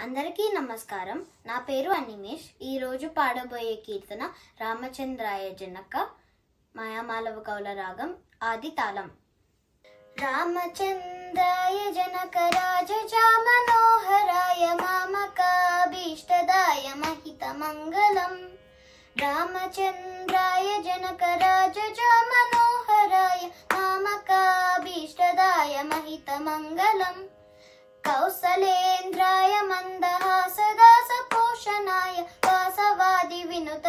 అందరికీ నమస్కారం. నా పేరు అనిమేష్. ఈరోజు పాడబోయే కీర్తన రామచంద్రాయ జనక మాయామాలవ కౌల రాగం ఆది తాళం. రామచంద్రాయ జనక రాజ మనోహరాయ మామకాభీష్టదాయ మహిత మంగళం రామచంద్రాయ జనక రాజ మనోహరాయ మామకాభీష్టదాయ మహిత మంగళం కౌసలే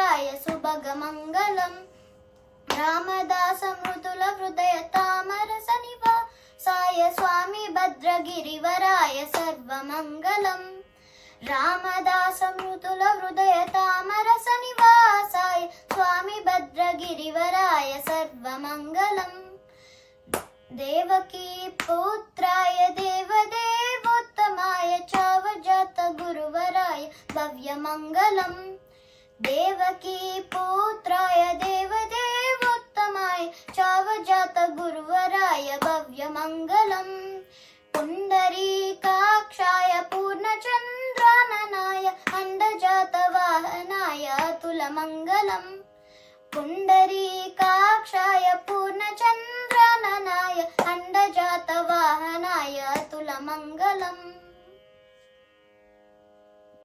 కామితాయ సుభగమంగళం రామదాస మృతుల హృదయ తామరసనివ సాయ స్వామి భద్రగిరివరాయ సర్వమంగళం. రామదాస మృతుల హృదయ తామరస నివాసాయ స్వామి భద్రగిరివరాయ సర్వమంగళం. దేవకీ పుత్రాయ దేవదేవోత్తమాయ చావజాత గురువరాయ భవ్యమంగళం. देवकी पुत्राय देवदेवोत्तमाय चावजात गुरुवराय भव्यमङ्गलम्। पुण्डरीकाक्षाय काक्षाय अण्डजातवाहनाय अतुलमङ्गलम्। पुण्डरीकाक्षाय काक्षाय पूर्णचन्द्रननाय अण्डजातवाहनाय तुलमङ्गलम्